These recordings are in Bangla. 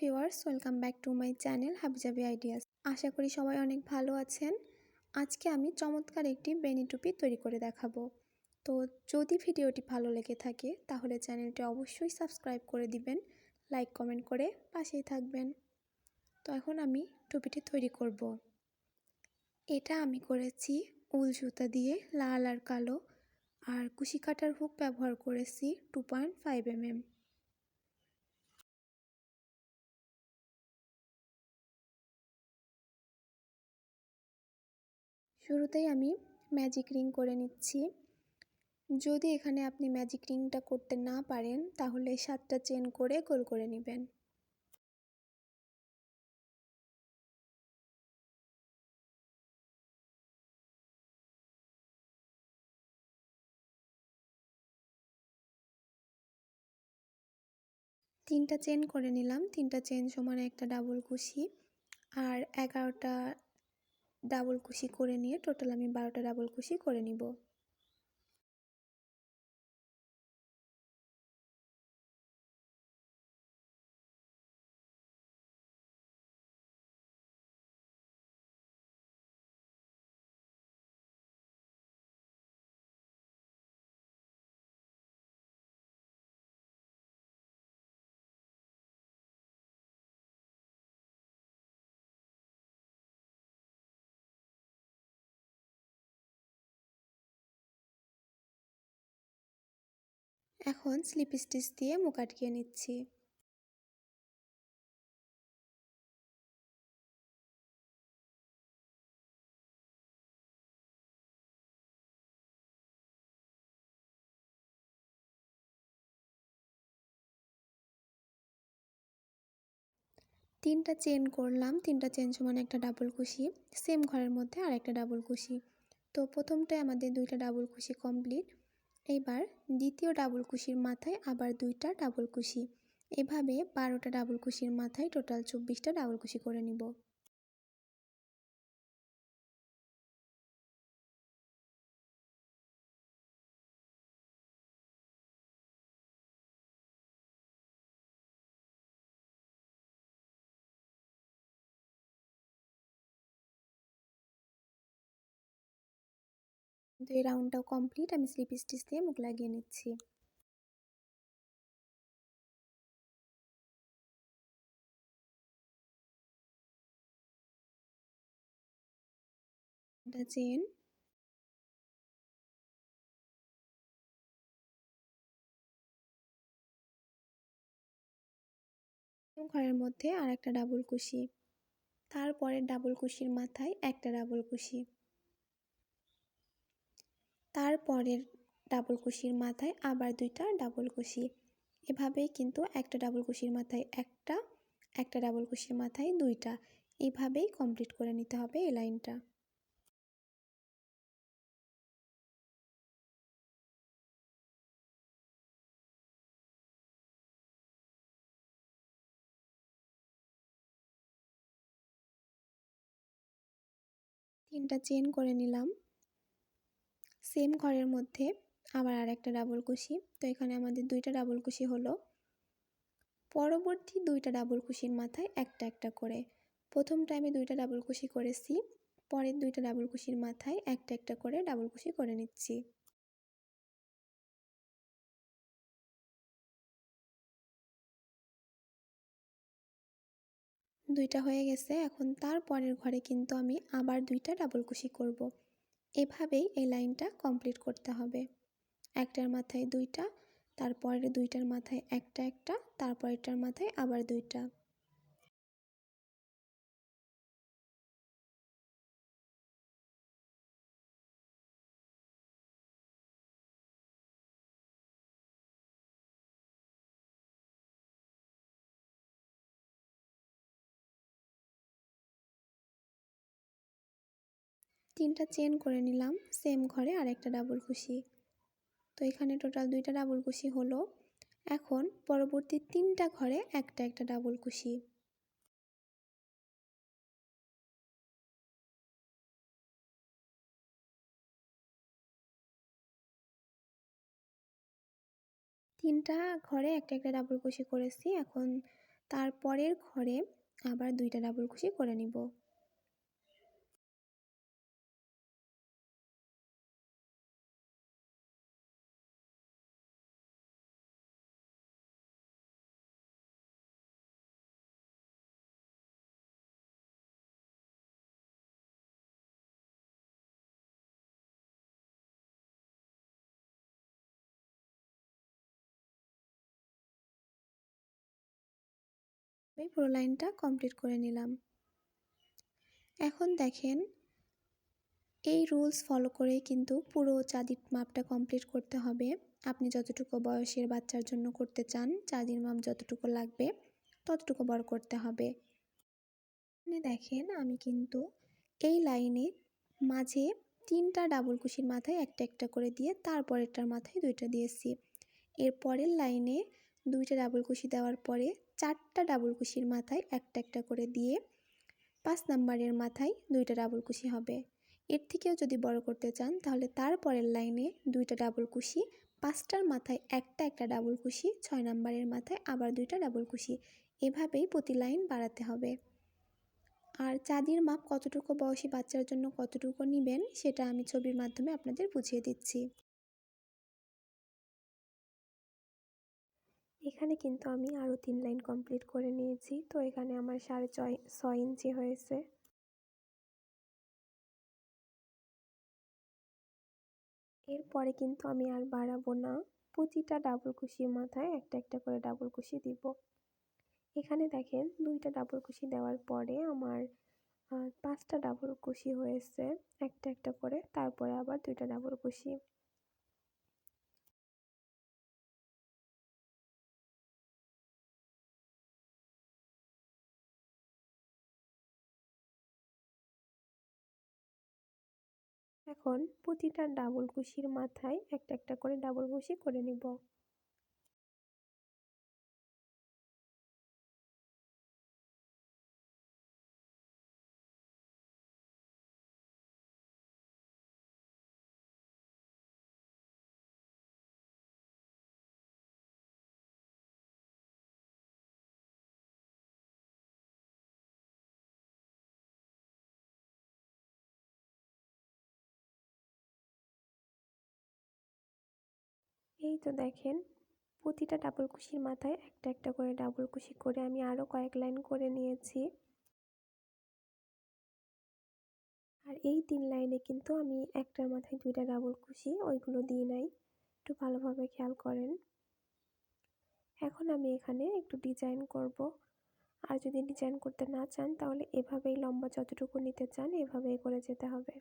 Viewers welcome back to my channel Habijabi ideas আশা করি সবাই অনেক ভালো আছেন। আজকে আমি চমৎকার একটি বেনি টুপি তৈরি করে দেখাবো। তো যদি ভিডিওটি ভালো লেগে থাকে, তাহলে চ্যানেলটি অবশ্যই সাবস্ক্রাইব করে দিবেন, লাইক, কমেন্ট করে পাশেই থাকবেন। তো এখন আমি টুপিটি তৈরি করব। এটা আমি করেছি উল সুতা দিয়ে, লাল আর কালো, আর কুশি কাটার হুক ব্যবহার করেছি টু পয়েন্ট ফাইভ এম শুরুতেই আমি ম্যাজিক রিং করে নিচ্ছি। যদি এখানে আপনি ম্যাজিক রিংটা করতে না পারেন, তাহলে সাতটা চেন করে গোল করে নেবেন। তিনটা চেন করে নিলাম। তিনটা চেন সমান একটা ডাবল কুশি আর এগারোটা ডাবল কুশি করে নিয়ে টোটাল আমি বারোটা ডাবল কুশি করে নিব। এখন স্লিপ স্টিচ দিয়ে মুখ আটকিয়ে নিচ্ছি। তিনটা চেন করলাম, তিনটা চেন সমান একটা ডাবল কুশি, সেম ঘরের মধ্যে আর একটা ডাবল কুশি। তো প্রথমটায় আমাদের দুইটা ডাবল কুশি কমপ্লিট। এবার দ্বিতীয় ডাবল কুশির মাথায় আবার দুইটা ডাবল কুশি। এভাবে বারোটা ডাবল কুশির মাথায় টোটাল চব্বিশটা ডাবল কুশি করে নিব। তো এই রাউন্ডটাও কমপ্লিট আমি স্লিপ স্টিচ দিয়ে মুখ লাগিয়ে নিচ্ছি। চেন ঘরের মধ্যে আর একটা ডাবল কুশি। তারপরে ডাবল কুশির মাথায় একটা ডাবল কুশি। তারপরের ডাবল কুশির মাথায় আবার দুইটা ডাবল কুশি। এভাবেই কিন্তু একটা ডাবল কুশির মাথায় একটা একটা ডাবল কুশির মাথায় দুইটা। এভাবেই কমপ্লিট করে নিতে হবে এই লাইনটা। তিনটা চেন করে নিলাম। সেম ঘরের মধ্যে আবার আর একটা ডাবল কুশি। তো এখানে আমাদের দুইটা ডাবল কুশি হলো। পরবর্তী দুইটা ডাবল কুশির মাথায় একটা একটা করে। প্রথম টাইমে দুইটা ডাবল কুশি করেছি, পরের দুইটা ডাবল কুশির মাথায় একটা একটা করে ডাবল কুশি করে নিচ্ছি। দুইটা হয়ে গেছে, এখন তারপরের ঘরে কিন্তু আমি আবার দুইটা ডাবল কুশি করব। এভাবেই এই লাইনটা কমপ্লিট করতে হবে। একটার মাথায় দুইটা, তারপরের দুইটার মাথায় একটা একটা, তারপরেরটার মাথায় আবার দুইটা। তিনটা চেন করে নিলাম সেম ঘরে আর একটা ডাবল কুশি তো এখানে টোটাল দুইটা ডাবল কুশি হলো। এখন পরবর্তী তিনটা ঘরে একটা একটা ডাবল কুশি তিনটা ঘরে একটা একটা ডাবল কুশি করেছি, এখন তারপরের ঘরে আবার দুইটা ডাবল কুশি করে নিব। আমি পুরো লাইনটা কমপ্লিট করে নিলাম। এখন দেখেন, এই রুলস ফলো করে কিন্তু পুরো চাঁদির মাপটা কমপ্লিট করতে হবে। আপনি যতটুকু বয়সের বাচ্চার জন্য করতে চান, চাঁদির মাপ যতটুকু লাগবে, ততটুকু বড় করতে হবে। এখানে দেখেন, আমি কিন্তু এই লাইনে মাঝে তিনটা ডাবল কুশির মাথায় একটা একটা করে দিয়ে তারপরেরটার মাথায় দুইটা দিয়েছি। এর পরের লাইনে দুইটা ডাবল কুশি দেওয়ার পরে চারটা ডাবল কুশির মাথায় একটা একটা করে দিয়ে পাঁচ নাম্বারের মাথায় দুইটা ডাবল কুশি হবে। এর থেকেও যদি বড় করতে চান, তাহলে তারপরের লাইনে দুইটা ডাবল কুশি, পাঁচটার মাথায় একটা একটা ডাবল কুশি, ছয় নাম্বারের মাথায় আবার দুইটা ডাবল কুশি, এভাবেই প্রতি লাইন বাড়াতে হবে। আর চাঁদির মাপ কতটুকু বয়সী বাচ্চার জন্য কতটুকু নেবেন, সেটা আমি ছবির মাধ্যমে আপনাদের বুঝিয়ে দিচ্ছি। এখানে কিন্তু আমি আরও তিন লাইন কমপ্লিট করে নিয়েছি। তো এখানে আমার সাড়ে ছয় ছয় ইঞ্চি হয়েছে। এরপরে কিন্তু আমি আর বাড়াবো না। প্রতিটা ডাবল কুশির মাথায় একটা একটা করে ডাবল কুশি দিব। এখানে দেখেন দুইটা ডাবল কুশি দেওয়ার পরে আমার পাঁচটা ডাবল কুশি হয়েছে। একটা একটা করে, তারপরে আবার দুইটা ডাবল কুশি এখন প্রতিটা ডাবল কুশির মাথায় একটা একটা করে ডাবল কুশি করে নিব। এই তো দেখেন, প্রতিটা ডাবল কুশির মাথায় একটা একটা করে ডাবল কুশি করে আমি আরও কয়েক লাইন করে নিয়েছি। আর এই তিন লাইনে কিন্তু আমি একটার মাথায় দুইটা ডাবল কুশি, ওইগুলো দিই নাই। একটু ভালোভাবে খেয়াল করেন। এখন আমি এখানে একটু ডিজাইন করব। আর যদি ডিজাইন করতে না চান, তাহলে এভাবেই লম্বা যতটুকু নিতে চান, এভাবেই করে যেতে হবে।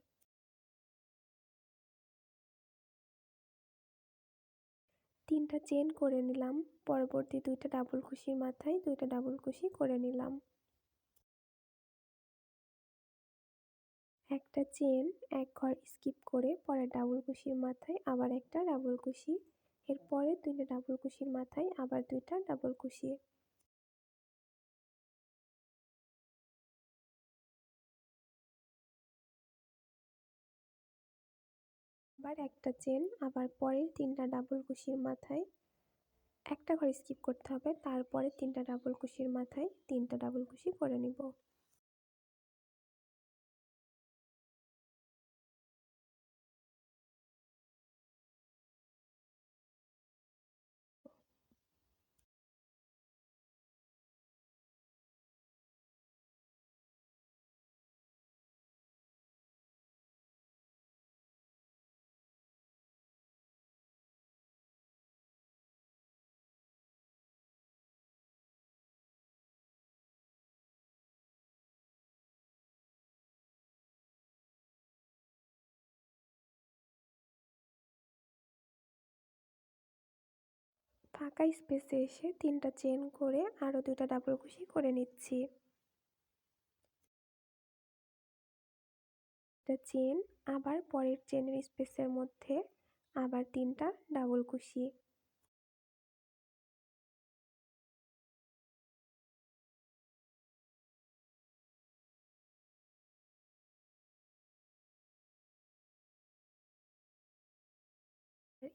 তিনটা চেন করে নিলাম। পরবর্তী দুইটা ডাবল কুশির মাথায় দুইটা ডাবল কুশি করে নিলাম। একটা চেন এক ঘর স্কিপ করে পরে ডাবল কুশির মাথায় আবার একটা ডাবল কুশি এরপরে দুইটা ডাবল কুশির মাথায় আবার দুইটা ডাবল কুশি আবার একটা চেন আবার পরের তিনটা ডাবল কুশির মাথায়। একটা ঘর স্কিপ করতে হবে, তারপরে তিনটা ডাবল কুশির মাথায় তিনটা ডাবল কুশি করে নিব। ফাঁকা স্পেসে এসে তিনটা চেন করে আরও দুটা ডাবল কুশি করে নিচ্ছি। চেন আবার পরের চেনের স্পেসের মধ্যে আবার তিনটা ডাবল কুশি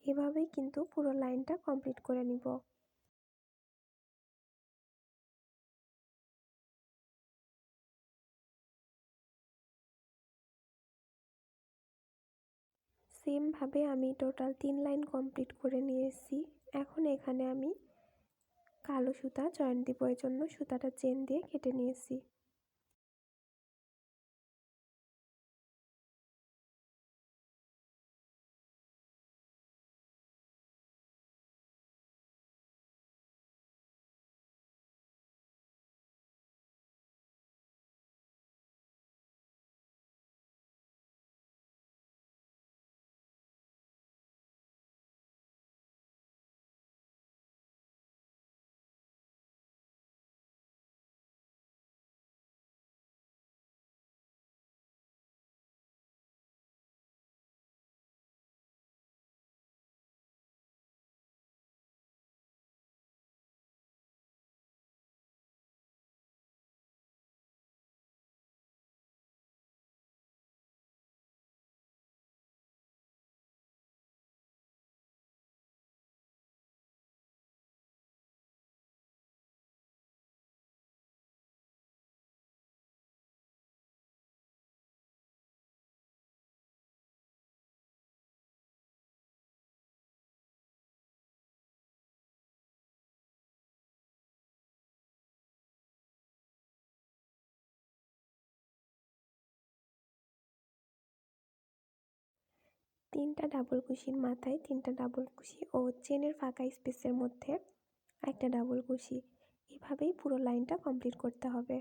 এভাবেই কিন্তু পুরো লাইনটা কমপ্লিট করে নিব। সেমভাবে আমি টোটাল তিন লাইন কমপ্লিট করে নিয়ে এসেছি এখন এখানে আমি কালো সুতা জয়েন্ট দিব এর জন্য সুতাটা চেন দিয়ে কেটে নিয়েছি। তিনটা ডাবল কুশির মাথায় তিনটা ডাবল কুশি ও চেনের ফাঁকা স্পেসের মধ্যে একটা ডাবল কুশি। এভাবেই পুরো লাইনটা কমপ্লিট করতে হবে।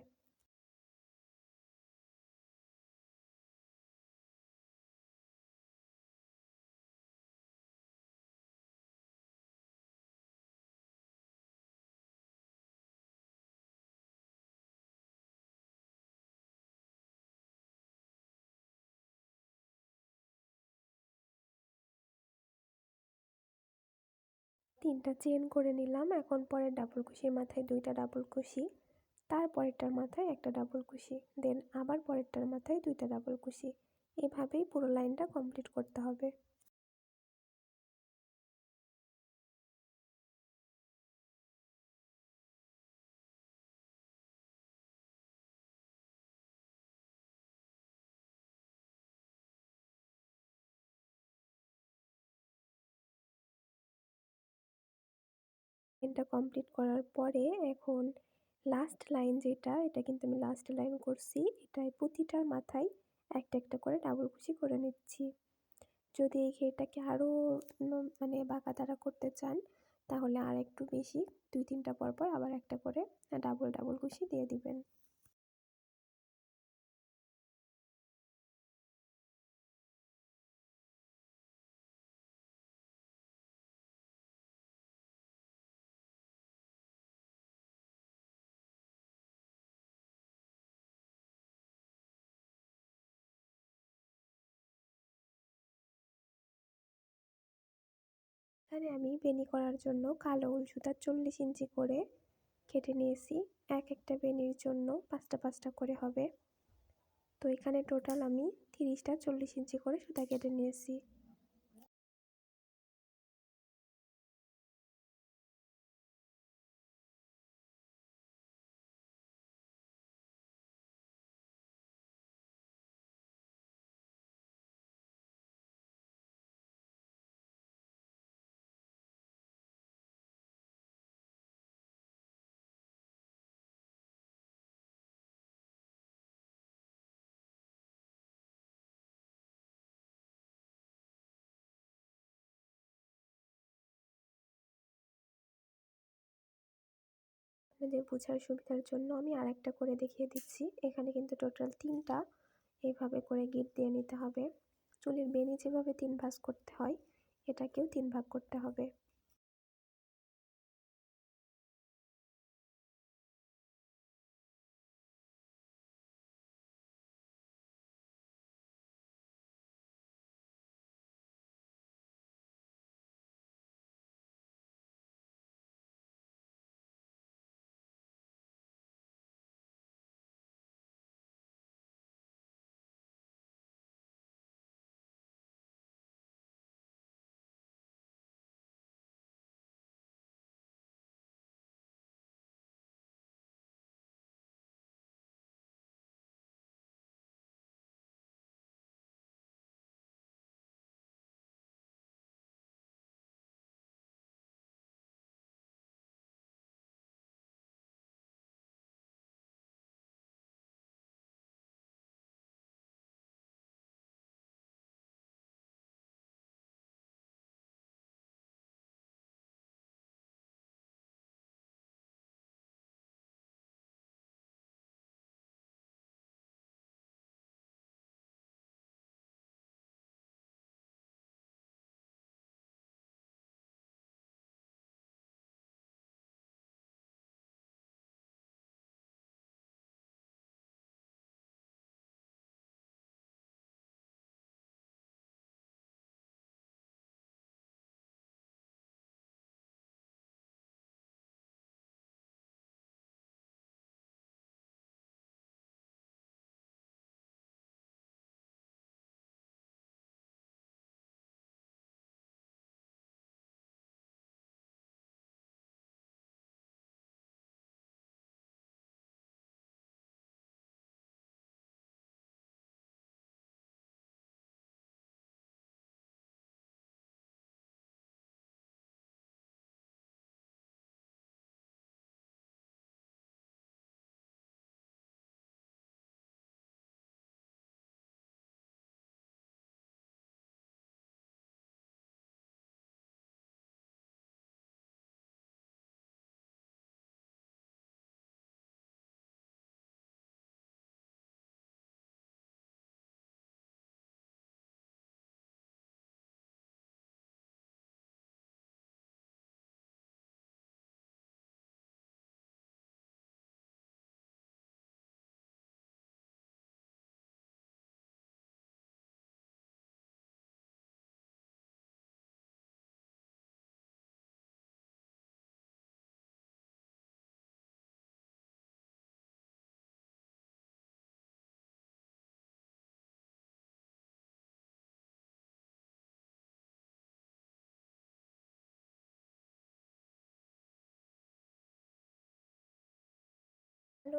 তিনটা চেন করে নিলাম। এখন পরের ডাবল কুশির মাথায় দুইটা ডাবল কুশি তার পরেরটার মাথায় একটা ডাবল কুশি, দেন আবার পরেরটার মাথায় দুইটা ডাবল কুশি। এভাবেই পুরো লাইনটা কমপ্লিট করতে হবে। এটা কমপ্লিট করার পরে এখন লাস্ট লাইন যেটা, এটা কিন্তু আমি লাস্ট লাইন করছি এটাই প্রতিটার মাথায় একটা একটা করে ডাবল কুচি করে নিচ্ছি। যদি এই ঘেরটাকে আরও মানে বাঁকা তারা করতে চান, তাহলে আর একটু বেশি দুই তিনটা পর পর আবার একটা করে ডাবল ডাবল কুচি দিয়ে দিবেন। এখানে আমি বেনি করার জন্য কালো উল সুতা চল্লিশ ইঞ্চি করে কেটে নিয়েছি। এক একটা বেনির জন্য পাঁচটা পাঁচটা করে হবে। তো এখানে টোটাল আমি তিরিশটা চল্লিশ ইঞ্চি করে সুতা কেটে নিয়েছি। আপনাদের বোঝার সুবিধার জন্য আমি আরেকটা করে দেখিয়ে দিচ্ছি। এখানে কিন্তু টোটাল তিনটা এইভাবে করে গিট দিয়ে নিতে হবে। চুলের বেনি যেভাবে তিন ভাঁজ করতে হয়, এটাকেও তিন ভাগ করতে হবে।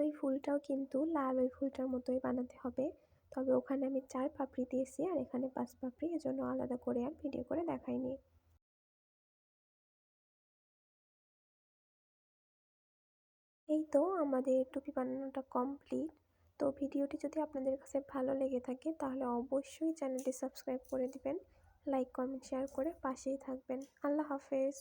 ওই ফুলটাও কিন্তু লাল ওই ফুলটার মতোই বানাতে হবে। তবে ওখানে আমি চার পাপড়ি দিয়েছি আর এখানে পাঁচ পাপড়ি, এজন্য আলাদা করে আর ভিডিও করে দেখাইনি। এই তো আমাদের টুপি বানানোটা কমপ্লিট। তো ভিডিওটি যদি আপনাদের কাছে ভালো লেগে থাকে, তাহলে অবশ্যই চ্যানেলটি সাবস্ক্রাইব করে দিবেন, লাইক, কমেন্ট, শেয়ার করে পাশেই থাকবেন। আল্লাহ হাফেজ।